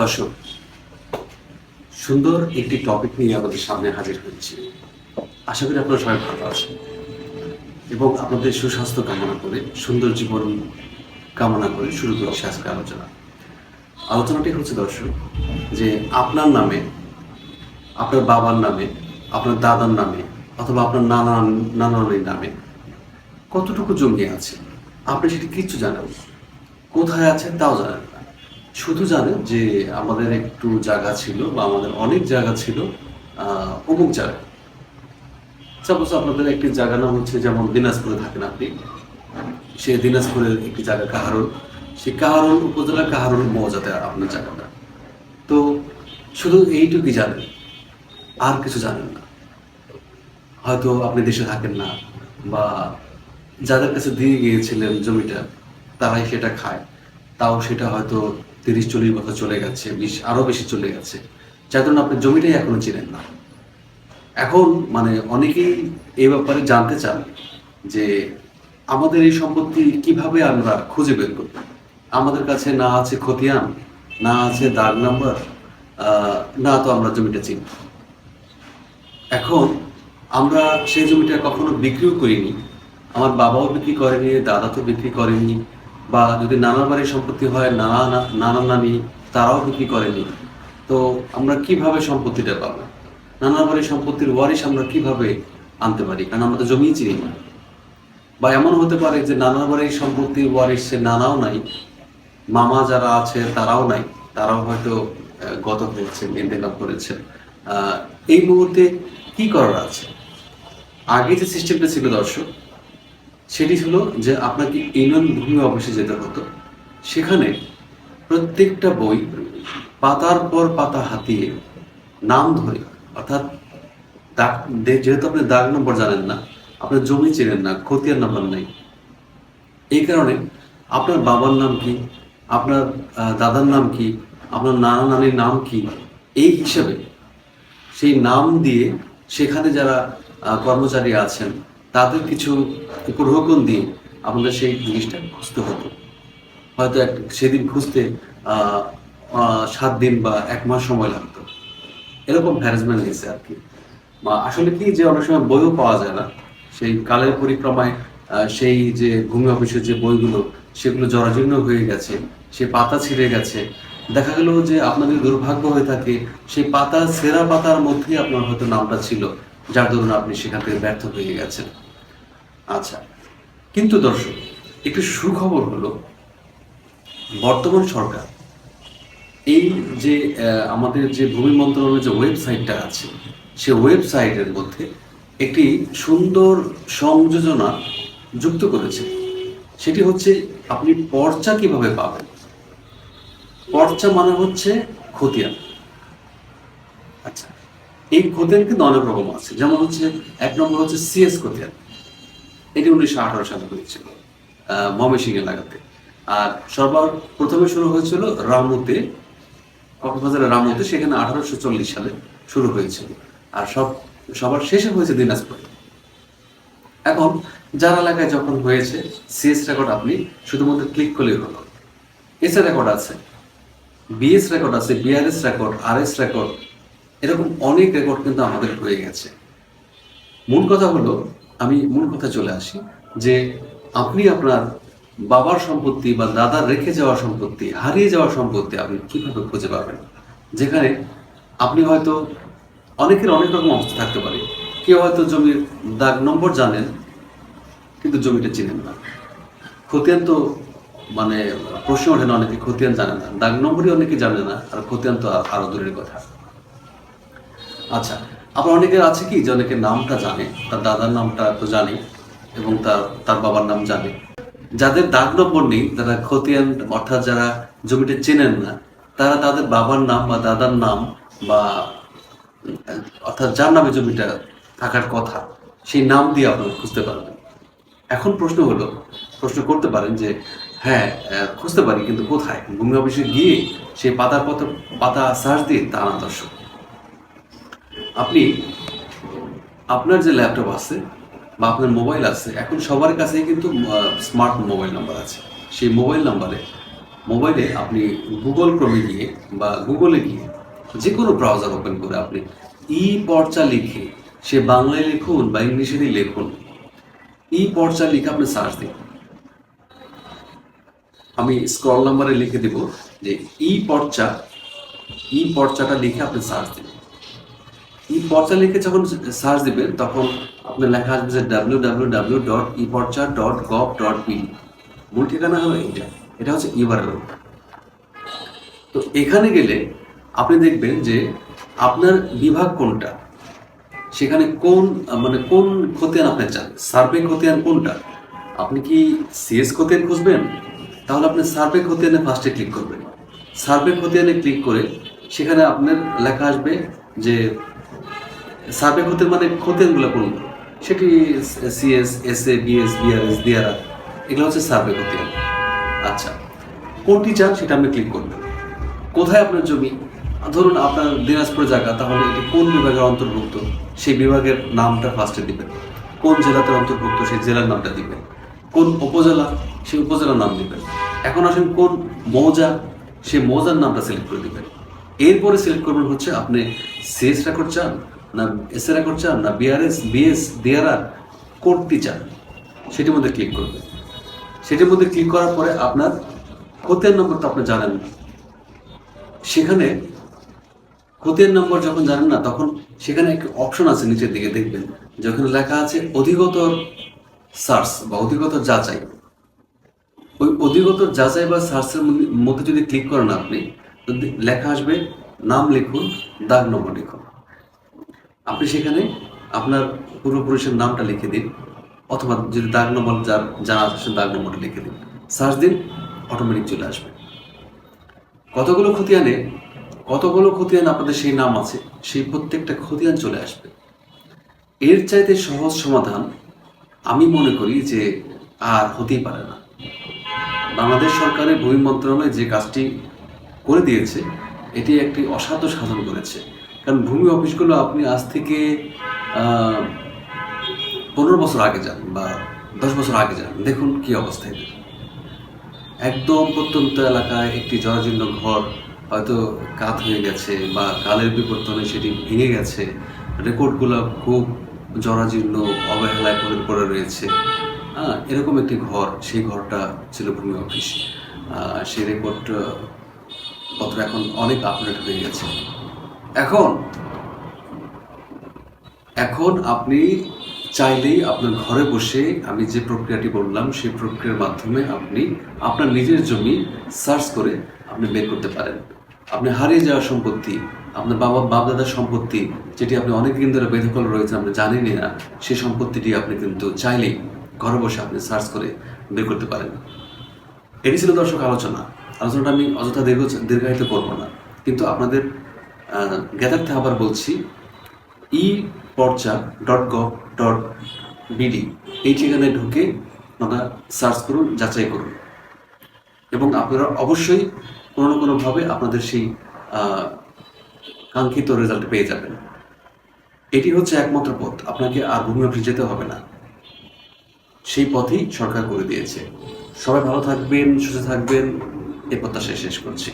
দর্শক, সুন্দর একটি টপিক নিয়ে আমাদের সামনে হাজির হয়েছি। আশা করি আপনারা সবাই ভালো আছেন এবং আপনাদের সুস্বাস্থ্য কামনা করে, সুন্দর জীবন কামনা করে শুরু করছি আজকে আলোচনা। আলোচনাটি হচ্ছে, দর্শক, যে আপনার নামে, আপনার বাবার নামে, আপনার দাদার নামে, অথবা আপনার নানা নানানির নামে কতটুকু জমি আছে? আপনি সেটি কিচ্ছু জানেন কোথায় আছে তাও জানেন না। শুধু জানেন যে আমাদের একটু জায়গা ছিল বা আমাদের অনেক জায়গা ছিল অমুক জায়গায়। সাপোজ আপনাদের একটি জায়গা নাম হচ্ছে যেমন দিনাজপুরে থাকেন আপনি। সে দিনাজপুরের একটি জায়গা কাহারুল। সেই কাহারুল উপজেলা কাহারুল মৌজাতে আপনার জায়গাটা। তো শুধু এইটুকুই জানেন, আর কিছু জানেন না। হয়তো আপনি দেশে থাকেন না বা যাদের কাছে দিয়ে গিয়েছিলেন জমিটা, তারাই সেটা খায়। তাও সেটা হয়তো তিরিশ চল্লিশ বছর চলে গেছে, বিশ আরও বেশি চলে গেছে। যার জন্য আপনি জমিটাই এখনও চিনেন না। এখন মানে অনেকেই এই ব্যাপারে জানতে চান যে আমাদের এই সম্পত্তি কীভাবে আমরা খুঁজে বের করব? আমাদের কাছে না আছে খতিয়ান, না আছে দাগ নাম্বার না তো আমরা জমিটা চিনি এখন আমরা সেই জমিটা কখনো বিক্রিও করিনি। আমার বাবাও বিক্রি করেনি, দাদা তো বিক্রি করেনি। বা যদি নানার বাড়ির সম্পত্তি হয়, নানা নানা নানি তারাও বিক্রি করেনি। তো আমরা কীভাবে সম্পত্তিটা পাবো? নানা বাড়ির সম্পত্তির ওয়ারিশ আমরা কীভাবে আনতে পারি? কারণ আমরা তো জমিই চিনি না। বা এমন হতে পারে যে নানা বাড়ির সম্পত্তির ওয়ারিশ সে নানাও নাই, মামা যারা আছে তারাও নাই, তারাও হয়তো গত হয়েছে ইন্তেকাল করেছে। এই মুহূর্তে কি করার আছে? আগে যে সিস্টেমটা ছিল দর্শক সেটি ছিল যে আপনাকে ইউনিয়ন ভূমি অফিসে যেতে হতো। সেখানে প্রত্যেকটা বই পাতার পর পাতা হাতিয়ে নাম ধরে, অর্থাৎ দাগ যেহেতু আপনি দাগ নম্বর জানেন না, আপনার জমি চেনেন না, খতিয়ান নাম্বার নেই। এই কারণে আপনার বাবার নাম কি, আপনার দাদার নাম কি, আপনার নানা নানির নাম কি, এই হিসাবে সেই নাম দিয়ে সেখানে যারা কর্মচারী আছেন তাদের কিছু প্রহকন দিয়ে আমাদের সেই জিনিসটা খুঁজতে হতো। হয়তো এক, সেদিন খুঁজতে সাত দিন বা এক মাস সময় লাগতো। এরকম হ্যারাসমেন্ট গেছে আর কি। আসলে কি যে অনেক সময় বইও পাওয়া যায় না। সেই কালের পরিক্রমায় সেই যে ভূমি অফিসের যে বইগুলো, সেগুলো জরাজীর্ণ হয়ে গেছে, সে পাতা ছিঁড়ে গেছে। দেখা গেল যে আপনাদের দুর্ভাগ্য হয়ে থাকে, সেই পাতা, সেরা পাতার মধ্যেই আপনার হয়তো নামটা ছিল। যার দরুন আপনি সেখান থেকে ব্যর্থ হয়ে গেছেন। আচ্ছা কিন্তু দর্শক, একটু সুখবর হলো, বর্তমান সরকার, এই যে আমাদের যে ভূমি মন্ত্রণালয়ের যে ওয়েবসাইটটা আছে, সে ওয়েবসাইটের মধ্যে একটি সুন্দর সংযোজনা যুক্ত করেছে। সেটি হচ্ছে, আপনি পর্চা কীভাবে পাবেন? পর্চা মানে হচ্ছে খতিয়ান। আচ্ছা এই খতিয়ান কিন্তু অনেক রকম আছে। যেমন হচ্ছে, এক নম্বর হচ্ছে সিএস খতিয়ান এটি উনিশশো আঠারো সালে হয়েছিল ময়মনসিংহ এলাকাতে। আর সর্বার প্রথমে শুরু হয়েছিল রামুতে। কক্সবাজারের রামুতে, সেখানে আঠারোশো চল্লিশ সালে শুরু হয়েছিল। আর সব, সবার শেষে হয়েছে দিনাজপুরে। এখন, যার এলাকায় যখন হয়েছে সিএস রেকর্ড আপনি শুধুমাত্র ক্লিক করলেই হলো। এসএ রেকর্ড আছে বিএস রেকর্ড আছে বিআরএস রেকর্ড আরএস রেকর্ড এরকম অনেক রেকর্ড কিন্তু আমাদের হয়ে গেছে। মূল কথা হলো, আমি মূল কথা চলে আসি যে আপনি আপনার বাবার সম্পত্তি বা দাদার রেখে যাওয়া সম্পত্তি, হারিয়ে যাওয়া সম্পত্তি আপনি কীভাবে খুঁজে পাবেন? যেখানে আপনি হয়তো অনেকের অনেক রকম অবস্থা থাকতে পারে। কেউ হয়তো জমির দাগ নম্বর জানেন, কিন্তু জমিটা চিনেন না। খতিয়ান তো মানে প্রশ্ন ওঠে না, অনেকে খতিয়ান জানে না। দাগ নম্বরই অনেকে জানে না, আর খতিয়ান তো আ- আরও দূরের কথা। আচ্ছা আবার অনেকের আছে কি যে অনেকের নামটা জানে, তার দাদার নামটা তো জানে এবং তার তার বাবার নাম জানে। যাদের দাগ নম্বর নেই তারা খতিয়ান, অর্থাৎ যারা জমিটা চেনেন না, তারা তাদের বাবার নাম বা দাদার নাম বা, অর্থাৎ যার নামে জমিটা থাকার কথা, সেই নাম দিয়ে আপনারা খুঁজতে পারবেন। এখন প্রশ্ন হলো, প্রশ্ন করতে পারেন যে হ্যাঁ খুঁজতে পারি, কিন্তু কোথায়? ভূমি অফিসে গিয়ে সেই পাতার পত্র পাতা সার্চ দিয়ে তা না দর্শক আপনি, আপনার যে ল্যাপটপ আছে বা আপনার মোবাইল আছে, এখন সবার কাছেই কিন্তু স্মার্ট মোবাইল নাম্বার আছে। সেই মোবাইল নাম্বারে মোবাইলে আপনি গুগল ক্রমে গিয়ে বা গুগলে গিয়ে যে কোনো ব্রাউজার ওপেন করে আপনি ই পর্চা লিখে সে বাংলায় লিখুন বা ইংলিশেরই লিখুন ই পর্চা লিখে আপনি সার্চ দিন। আমি স্ক্রল নাম্বারে লিখে দেব যে ই পর্চা ই পর্চাটা লিখে আপনি সার্চ দিন। ই পর্চা লিখে যখন সার্চ দিবেন, তখন আপনার লেখা আসবে যে W W W dot e Porcha dot gov dot BD মূল ঠিকানা হলো এটা এটা হচ্ছে ইউআরএল তো এখানে গেলে আপনি দেখবেন যে আপনার বিভাগ কোনটা? সেখানে কোন মানে কোন খতিয়ান আপনি চান? সার্ভে খতিয়ান কোনটা? আপনি কি সিএস খতিয়ান খুঁজবেন? তাহলে আপনি সার্ভে খতিয়ানে ফার্স্টে ক্লিক করবেন। সার্ভে খতিয়ানে ক্লিক করে সেখানে আপনার লেখা আসবে যে সার্ভে খতিয়ান মানে খতিয়ানগুলো কোনগুলো? সেটি CS S A BS BRS BRR এগুলো হচ্ছে সার্ভে খতিয়ান আচ্ছা কোনটি চান সেটা আপনি ক্লিক করবেন। কোথায় আপনার জমি? ধরুন আপনার দিনাজপুর জায়গা, তাহলে এটি কোন বিভাগের অন্তর্ভুক্ত? সেই বিভাগের নামটা ফার্স্টে দিবেন। কোন জেলাতে অন্তর্ভুক্ত, সেই জেলার নামটা দিবেন। কোন উপজেলা, সেই উপজেলার নাম দিবেন। এখন আসেন কোন মৌজা, সেই মৌজার নামটা সিলেক্ট করে দিবেন। এরপরে সিলেক্ট করবেন হচ্ছে আপনি সিএস রেকর্ড চান না এস এ রেকর্ড চান না বিআরএস, বিএস, ডিআরআর কোনটি চান, সেটির মধ্যে ক্লিক করবেন সেটির মধ্যে ক্লিক করার পরে আপনার খতিয়ান নম্বর তো আপনি জানেন সেখানে খতিয়ান নম্বর যখন জানেন না, তখন সেখানে একটা অপশন আছে নিচের দিকে দেখবেন, যেখানে লেখা আছে অধিগতর সার্চ বা অধিগতর যাচাই। ওই অধিগতর যাচাই বা সার্চের মধ্যে যদি ক্লিক করেন আপনি লেখা আসবে, নাম লিখুন, দাগ নম্বর লিখুন। আপনি সেখানে আপনার পূর্বপুরুষের নামটা লিখে দিন, অথবা যদি দাগ নম্বর যার জানা আছে সে দাগ নম্বরটা লিখে দিন। সার্চ দিন অটোমেটিক চলে আসবে। কতগুলো খতিয়ানে, কতগুলো খতিয়ান আপনাদের সেই নাম আছে, সেই প্রত্যেকটা খতিয়ান চলে আসবে। এর চাইতে সহজ সমাধান আমি মনে করি যে আর হতেই পারে না। বাংলাদেশ সরকারের ভূমি মন্ত্রণালয় যে কাজটি করে দিয়েছে, এটি একটি অসাধ্য সাধন করেছে। কারণ ভূমি অফিসগুলো আপনি আজ থেকে পনেরো বছর আগে যান বা দশ বছর আগে যান। দেখুন কি অবস্থায় একদম প্রত্যন্ত এলাকায় একটি জরাজীর্ণ ঘর, হয়তো কাত হয়ে গেছে বা কালের বিবর্তনে সেটি ভেঙে গেছে। রেকর্ডগুলো খুব জরাজীর্ণ, অবহেলায় পড়ে পড়ে রয়েছে। হ্যাঁ এরকম একটি ঘর, সেই ঘরটা ছিল ভূমি অফিস। সেই রেকর্ড পত্র এখন অনেক আপডেট হয়ে গেছে। এখন? এখন আপনি চাইলেই আপনার ঘরে বসে আমি যে প্রক্রিয়াটি বললাম, সেই প্রক্রিয়ার মাধ্যমে আপনি আপনার নিজের জমি সার্চ করে আপনি বের করতে পারেন। আপনি হারিয়ে যাওয়া সম্পত্তি, আপনার বাবা, বাপদাদার সম্পত্তি, যেটি আপনি অনেক দিন ধরে বেদখল রয়েছে, আপনি জানেনই না সেই সম্পত্তিটি আপনি কিন্তু চাইলেই ঘরে বসে আপনি সার্চ করে বের করতে পারেন। এটি ছিল দর্শক আলোচনা। আলোচনাটা আমি অযথা দীর্ঘ দীর্ঘায়িত করব না। কিন্তু আপনাদের জ্ঞাতার্থে আবার বলছি, e Porcha dot gov dot BD, এই ঠিকানায় ঢুকে আপনারা সার্চ করুন, যাচাই করুন। এবং আপনারা অবশ্যই কোনো না কোনোভাবে আপনাদের সেই কাঙ্ক্ষিত রেজাল্ট পেয়ে যাবেন। এটি হচ্ছে একমাত্র পথ, আপনাকে আর ভূমি অফিস যেতে হবে না। সেই পথেই সরকার করে দিয়েছে। সবাই ভালো থাকবেন, সুস্থ থাকবেন এ প্রত্যাশায় শেষ করছি।